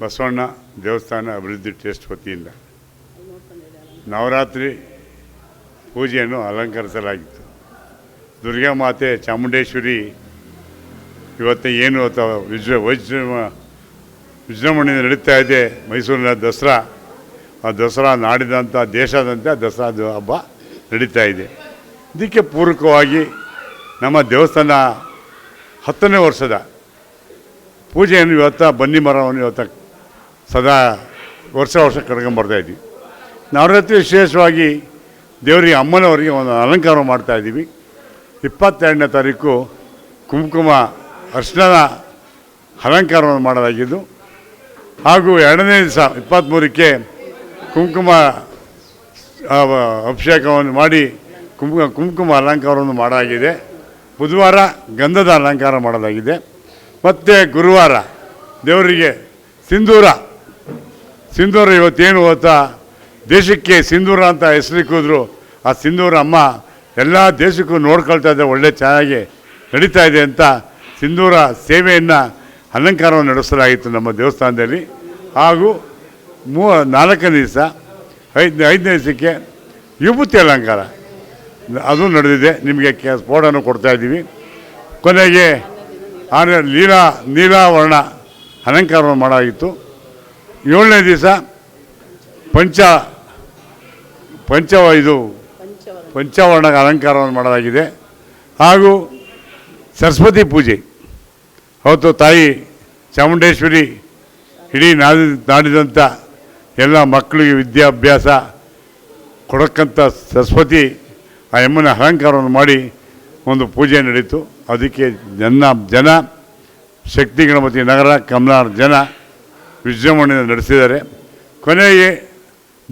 ಬಸವಣ್ಣ ದೇವಸ್ಥಾನ ಅಭಿವೃದ್ಧಿ ಟ್ರಸ್ಟ್ ವತಿಯಿಂದ ನವರಾತ್ರಿ ಪೂಜೆಯನ್ನು ಅಲಂಕರಿಸಲಾಗಿತ್ತು. ದುರ್ಗಾ ಮಾತೆ ಚಾಮುಂಡೇಶ್ವರಿ ಇವತ್ತು ಏನು ವಿಜೃ ವೈಜೃಂಭ ವಿಜೃಂಭಣೆಯಿಂದ ನಡೀತಾ ಇದೆ ಮೈಸೂರಿನ ದಸರಾ. ಆ ದಸರಾ ನಾಡಿದಂಥ ದೇಶಾದ್ಯಂತ ದಸರಾ ಹಬ್ಬ ನಡೀತಾ ಇದೆ. ಇದಕ್ಕೆ ಪೂರಕವಾಗಿ ನಮ್ಮ ದೇವಸ್ಥಾನ ಹತ್ತನೇ ವರ್ಷದ ಪೂಜೆಯನ್ನು ಇವತ್ತು? ಬನ್ನಿ ಮರವನ್ನು ಇವತ್ತು? ಸದಾ ವರ್ಷ ವರ್ಷ ಕರ್ಕೊಂಡ್ಬರ್ತಾ ಇದ್ವಿ. ನವರಾತ್ರಿ ವಿಶೇಷವಾಗಿ ದೇವರಿಗೆ, ಅಮ್ಮನವರಿಗೆ ಒಂದು ಅಲಂಕಾರ ಮಾಡ್ತಾ ಇದ್ದೀವಿ. ಇಪ್ಪತ್ತೆರಡನೇ ತಾರೀಕು ಕುಂಕುಮ ಅರ್ಶನದ ಅಲಂಕಾರವನ್ನು ಮಾಡಲಾಗಿದ್ದು, ಹಾಗೂ ಎರಡನೇ ದಿವಸ ಇಪ್ಪತ್ತ್ಮೂರಕ್ಕೆ ಕುಂಕುಮ ಅಭಿಷೇಕವನ್ನು ಮಾಡಿ ಕುಂಕುಮ ಕುಂಕುಮ ಅಲಂಕಾರವನ್ನು ಮಾಡಲಾಗಿದೆ. ಬುಧವಾರ ಗಂಧದ ಅಲಂಕಾರ ಮಾಡಲಾಗಿದೆ. ಮತ್ತು ಗುರುವಾರ ದೇವರಿಗೆ ಸಿಂಧೂರ. ಸಿಂಧೂರ ಇವತ್ತೇನು ಓದ್ತಾ ದೇಶಕ್ಕೆ ಸಿಂಧೂರ ಅಂತ ಹೆಸರಿಕ್ಕಿದ್ರು ಆ ಸಿಂಧೂರ ಅಮ್ಮ ಎಲ್ಲ ದೇಶಕ್ಕೂ ನೋಡ್ಕೊಳ್ತಾ ಇದೆ ಒಳ್ಳೆ ಚೆನ್ನಾಗಿ ನಡೀತಾ ಇದೆ ಅಂತ ಸಿಂಧೂರ ಸೇವೆಯನ್ನು ಅಲಂಕಾರವನ್ನು ನಡೆಸಲಾಗಿತ್ತು ನಮ್ಮ ದೇವಸ್ಥಾನದಲ್ಲಿ. ಹಾಗೂ ಮೂ, ನಾಲ್ಕನೇ ದಿವಸ, ಐದನೇ ಐದನೇ ದಿವಸಕ್ಕೆ ವಿಭೂತಿ ಅಲಂಕಾರ. ಅದು ನಡೆದಿದೆ. ನಿಮಗೆ ಕೆ ಸ್ಫೋಟನೂ ಕೊಡ್ತಾ ಇದ್ದೀವಿ. ಕೊನೆಗೆ ಆನೆ ಲೀಲಾ ನೀಲಾವರ್ಣ ಅಲಂಕಾರವನ್ನು ಮಾಡಾಗಿತ್ತು. ಏಳನೇ ದಿವಸ ಪಂಚ ಪಂಚ ಇದು ಪಂಚವರ್ಣ ಅಲಂಕಾರವನ್ನು ಮಾಡಲಾಗಿದೆ. ಹಾಗೂ ಸರಸ್ವತಿ ಪೂಜೆ. ಅವತ್ತು ತಾಯಿ ಚಾಮುಂಡೇಶ್ವರಿ ಇಡೀ ನಾಡಿ ನಾಡಿದಂಥ ಎಲ್ಲ ಮಕ್ಕಳಿಗೆ ವಿದ್ಯಾಭ್ಯಾಸ ಕೊಡಕ್ಕಂಥ ಸರಸ್ವತಿ ಆ ಎಮ್ಮನ ಅಲಂಕಾರವನ್ನು ಮಾಡಿ ಒಂದು ಪೂಜೆ ನಡೀತು ಅದಕ್ಕೆ ಜನ ಜನ, ಶಕ್ತಿ ಗಣಪತಿ ನಗರ, ಕಮಲಾರ್ ಜನ ವಿಜೃಂಭಣೆಯಿಂದ ನಡೆಸಿದ್ದಾರೆ. ಕೊನೆಗೆ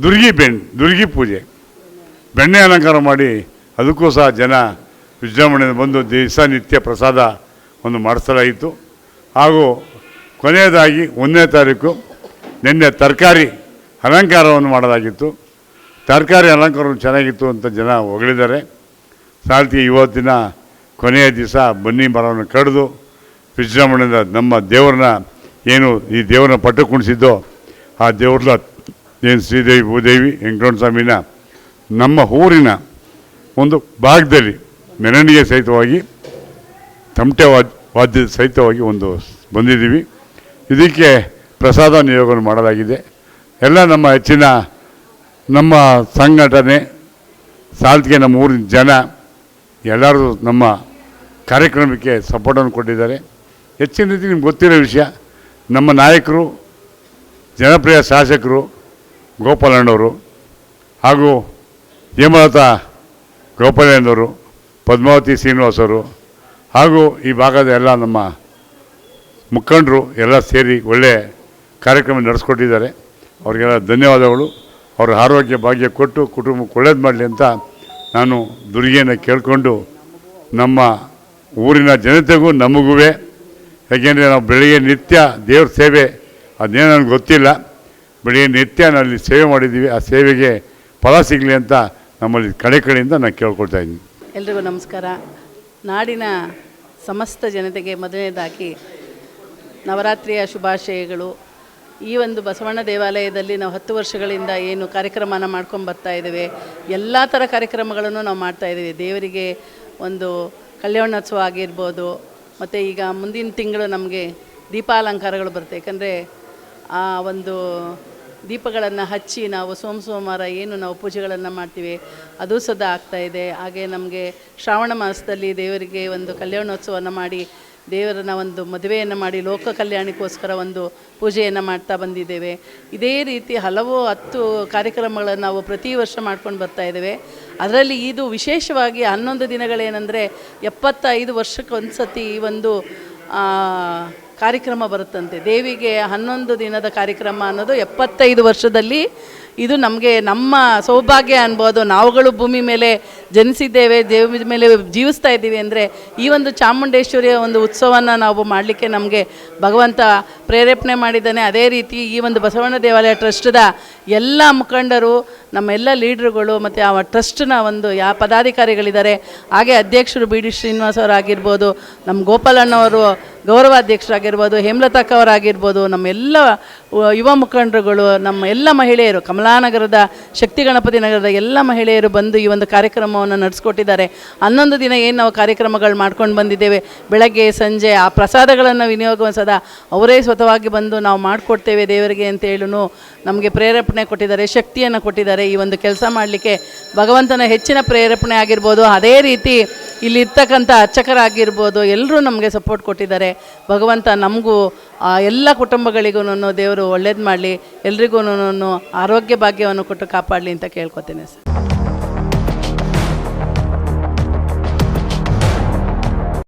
ದುರ್ಗಿ ಬೆಣ್, ದುರ್ಗಿ ಪೂಜೆ. ಬೆಣ್ಣೆ ಅಲಂಕಾರ ಮಾಡಿ ಅದಕ್ಕೂ ಸಹ ಜನ ವಿಜೃಂಭಣೆಯಿಂದ ಬಂದು ದಿವಸ ನಿತ್ಯ ಪ್ರಸಾದ ಒಂದು ಮಾಡಿಸಲಾಯಿತು. ಹಾಗೂ ಕೊನೆಯದಾಗಿ ಒಂದನೇ ತಾರೀಕು ನಿನ್ನೆ ತರಕಾರಿ ಅಲಂಕಾರವನ್ನು ಮಾಡಲಾಗಿತ್ತು. ತರಕಾರಿ ಅಲಂಕಾರವನ್ನು ಚೆನ್ನಾಗಿತ್ತು ಅಂತ ಜನ ಹೊಗಳಿದ್ದಾರೆ. ಸಾಲ್ತಿ ಇವತ್ತಿನ ಕೊನೆಯ ದಿವಸ ಬನ್ನಿ ಮರವನ್ನು ಕಡಿದು ವಿಜೃಂಭಣೆಯಿಂದ ನಮ್ಮ ದೇವರನ್ನ ಏನು ಈ ದೇವರನ್ನ ಪಟ್ಟು ಕುಣಿಸಿದ್ದೋ ಆ ದೇವ್ರನ್ನ ಏನು ಶ್ರೀದೇವಿ ಭೂದೇವಿ ವೆಂಕಟ ಸ್ವಾಮಿನ ನಮ್ಮ ಊರಿನ ಒಂದು ಭಾಗದಲ್ಲಿ ಮೆರವಣಿಗೆ ಸಹಿತವಾಗಿ, ತಮಟೆ ವಾದ್, ವಾದ್ಯದ ಸಹಿತವಾಗಿ ಒಂದು ಬಂದಿದ್ದೀವಿ. ಇದಕ್ಕೆ ಪ್ರಸಾದ ನಿಯೋಗವನ್ನು ಮಾಡಲಾಗಿದೆ. ಎಲ್ಲ ನಮ್ಮ ಹೆಚ್ಚಿನ ನಮ್ಮ ಸಂಘಟನೆ ಸಾಲ್ತಿಗೆ ನಮ್ಮ ಊರಿನ ಜನ ಎಲ್ಲರೂ ನಮ್ಮ ಕಾರ್ಯಕ್ರಮಕ್ಕೆ ಸಪೋರ್ಟನ್ನು ಕೊಟ್ಟಿದ್ದಾರೆ. ಹೆಚ್ಚಿನ ರೀತಿ ನಿಮ್ಗೆ ಗೊತ್ತಿರೋ ವಿಷಯ, ನಮ್ಮ ನಾಯಕರು, ಜನಪ್ರಿಯ ಶಾಸಕರು ಗೋಪಾಲಣ್ಣವರು ಹಾಗೂ ಹೇಮಲತಾ ಗೋಪಾಲಣ್ಣವರು ಪದ್ಮಾವತಿ ಶ್ರೀನಿವಾಸರು ಹಾಗೂ ಈ ಭಾಗದ ಎಲ್ಲ ನಮ್ಮ ಮುಖಂಡರು ಎಲ್ಲ ಸೇರಿ ಒಳ್ಳೆಯ ಕಾರ್ಯಕ್ರಮ ನಡೆಸ್ಕೊಟ್ಟಿದ್ದಾರೆ. ಅವರಿಗೆಲ್ಲ ಧನ್ಯವಾದಗಳು. ಅವರ ಆರೋಗ್ಯ ಭಾಗ್ಯ ಕೊಟ್ಟು ಕುಟುಂಬಕ್ಕೆ ಒಳ್ಳೇದು ಮಾಡಲಿ ಅಂತ ನಾನು ದುರ್ಗೆಯನ್ನು ಕೇಳಿಕೊಂಡು ನಮ್ಮ ಊರಿನ ಜನತೆಗೂ ನಮಗೂ ಯಾಕೆಂದರೆ ನಾವು ಬೆಳಗ್ಗೆ ನಿತ್ಯ ದೇವ್ರ ಸೇವೆ, ಅದೇನೋ ನನಗೆ ಗೊತ್ತಿಲ್ಲ. ಬೆಳಗ್ಗೆ ನಿತ್ಯ ನಾನಲ್ಲಿ ಸೇವೆ ಮಾಡಿದ್ದೀವಿ. ಆ ಸೇವೆಗೆ ಫಲ ಸಿಗಲಿ ಅಂತ ನಮ್ಮಲ್ಲಿ ಕಡೆ ಕಡೆಯಿಂದ ನಾನು ಕೇಳ್ಕೊಳ್ತಾ ಇದ್ದೀನಿ. ಎಲ್ರಿಗೂ ನಮಸ್ಕಾರ. ನಾಡಿನ ಸಮಸ್ತ ಜನತೆಗೆ ಮೊದಲನೇದಾಗಿ ನವರಾತ್ರಿಯ ಶುಭಾಶಯಗಳು. ಈ ಒಂದು ಬಸವಣ್ಣ ದೇವಾಲಯದಲ್ಲಿ ನಾವು ಹತ್ತು ವರ್ಷಗಳಿಂದ ಏನು ಕಾರ್ಯಕ್ರಮನ ಮಾಡ್ಕೊಂಡು ಬರ್ತಾ ಇದ್ದೇವೆ. ಎಲ್ಲ ಥರ ಕಾರ್ಯಕ್ರಮಗಳನ್ನು ನಾವು ಮಾಡ್ತಾ ಇದ್ದೀವಿ. ದೇವರಿಗೆ ಒಂದು ಕಲ್ಯಾಣೋತ್ಸವ ಆಗಿರ್ಬೋದು, ಮತ್ತು ಈಗ ಮುಂದಿನ ತಿಂಗಳು ನಮಗೆ ದೀಪಾಲಂಕಾರಗಳು ಬರುತ್ತೆ. ಯಾಕಂದರೆ ಆ ಒಂದು ದೀಪಗಳನ್ನು ಹಚ್ಚಿ ನಾವು ಸೋಮ ಸೋಮವಾರ ಏನು ನಾವು ಪೂಜೆಗಳನ್ನು ಮಾಡ್ತೀವಿ, ಅದು ಸದಾ ಆಗ್ತಾ ಇದೆ. ಹಾಗೆ ನಮಗೆ ಶ್ರಾವಣ ಮಾಸದಲ್ಲಿ ದೇವರಿಗೆ ಒಂದು ಕಲ್ಯಾಣೋತ್ಸವವನ್ನು ಮಾಡಿ ದೇವರನ್ನ ಒಂದು ಮದುವೆಯನ್ನು ಮಾಡಿ ಲೋಕ ಕಲ್ಯಾಣಕ್ಕೋಸ್ಕರ ಒಂದು ಪೂಜೆಯನ್ನು ಮಾಡ್ತಾ ಬಂದಿದ್ದೇವೆ. ಇದೇ ರೀತಿ ಹಲವು ಹತ್ತು ಕಾರ್ಯಕ್ರಮಗಳನ್ನು ನಾವು ಪ್ರತಿ ವರ್ಷ ಮಾಡ್ಕೊಂಡು ಬರ್ತಾ ಇದ್ದೇವೆ. ಅದರಲ್ಲಿ ಇದು ವಿಶೇಷವಾಗಿ ಹನ್ನೊಂದು ದಿನಗಳೇನೆಂದರೆ ಎಪ್ಪತ್ತೈದು ವರ್ಷಕ್ಕೆ ಒಂದು ಸತಿ ಈ ಒಂದು ಕಾರ್ಯಕ್ರಮ ಬರುತ್ತಂತೆ. ದೇವಿಗೆ ಹನ್ನೊಂದು ದಿನದ ಕಾರ್ಯಕ್ರಮ ಅನ್ನೋದು ಎಪ್ಪತ್ತೈದು ವರ್ಷದಲ್ಲಿ ಇದು ನಮಗೆ ನಮ್ಮ ಸೌಭಾಗ್ಯ ಅನ್ಬೋದು. ನಾವುಗಳು ಭೂಮಿ ಮೇಲೆ ಜನಿಸಿದ್ದೇವೆ ದೇವಿ ಮೇಲೆ ಜೀವಿಸ್ತಾ ಇದ್ದೀವಿ ಅಂದರೆ ಈ ಒಂದು ಚಾಮುಂಡೇಶ್ವರಿಯ ಒಂದು ಉತ್ಸವವನ್ನು ನಾವು ಮಾಡಲಿಕ್ಕೆ ನಮಗೆ ಭಗವಂತ ಪ್ರೇರೇಪಣೆ ಮಾಡಿದ್ದಾನೆ. ಅದೇ ರೀತಿ ಈ ಒಂದು ಬಸವಣ್ಣ ದೇವಾಲಯ ಟ್ರಸ್ಟ್ದ ಎಲ್ಲ ಮುಖಂಡರು, ನಮ್ಮೆಲ್ಲ ಲೀಡ್ರುಗಳು ಮತ್ತು ಆ ಟ್ರಸ್ಟ್ನ ಒಂದು ಯಾವ ಪದಾಧಿಕಾರಿಗಳಿದ್ದಾರೆ. ಹಾಗೆ ಅಧ್ಯಕ್ಷರು ಬಿ ಡಿ ಶ್ರೀನಿವಾಸ್ ಅವರಾಗಿರ್ಬೋದು ನಮ್ಮ ಗೋಪಾಲಣ್ಣವರು ಗೌರವಾಧ್ಯಕ್ಷರಾಗಿರ್ಬೋದು ಹೇಮಲತಾ ಅವರಾಗಿರ್ಬೋದು ನಮ್ಮ ಎಲ್ಲ ಯುವ ಮುಖಂಡರುಗಳು, ನಮ್ಮ ಎಲ್ಲ ಮಹಿಳೆಯರು, ಕಮಲಾನಗರದ ಶಕ್ತಿ ಗಣಪತಿ ನಗರದ ಎಲ್ಲ ಮಹಿಳೆಯರು ಬಂದು ಈ ಒಂದು ಕಾರ್ಯಕ್ರಮವನ್ನು ನಡೆಸ್ಕೊಟ್ಟಿದ್ದಾರೆ. ಹನ್ನೊಂದು ದಿನ ಏನು ನಾವು ಕಾರ್ಯಕ್ರಮಗಳು ಮಾಡ್ಕೊಂಡು ಬಂದಿದ್ದೇವೆ, ಬೆಳಗ್ಗೆ, ಸಂಜೆ, ಆ ಪ್ರಸಾದಗಳನ್ನು ವಿನಿಯೋಗ ಸದಾ ಅವರೇ ಸ್ವತವಾಗಿ ಬಂದು ನಾವು ಮಾಡಿಕೊಡ್ತೇವೆ ದೇವರಿಗೆ ಅಂತ ಹೇಳೂ ನಮಗೆ ಪ್ರೇರೇಪಣೆ ಕೊಟ್ಟಿದ್ದಾರೆ, ಶಕ್ತಿಯನ್ನು ಕೊಟ್ಟಿದ್ದಾರೆ ಈ ಒಂದು ಕೆಲಸ ಮಾಡಲಿಕ್ಕೆ. ಭಗವಂತನ ಹೆಚ್ಚಿನ ಪ್ರೇರೇಪಣೆ ಆಗಿರ್ಬೋದು, ಅದೇ ರೀತಿ ಇಲ್ಲಿ ಇರ್ತಕ್ಕಂಥ ಅರ್ಚಕರಾಗಿರ್ಬೋದು ಎಲ್ಲರೂ ನಮಗೆ ಸಪೋರ್ಟ್ ಕೊಟ್ಟಿದ್ದಾರೆ. ಭಗವಂತ ನಮಗೂ ಎಲ್ಲ ಕುಟುಂಬಗಳಿಗೂ ದೇವರು ಒಳ್ಳೇದು ಮಾಡಲಿ ಎಲ್ರಿಗೂ ಆರೋಗ್ಯ ಭಾಗ್ಯವನ್ನು ಕೊಟ್ಟು ಕಾಪಾಡಲಿ ಅಂತ ಕೇಳ್ಕೊತೀನಿ ಸರ್.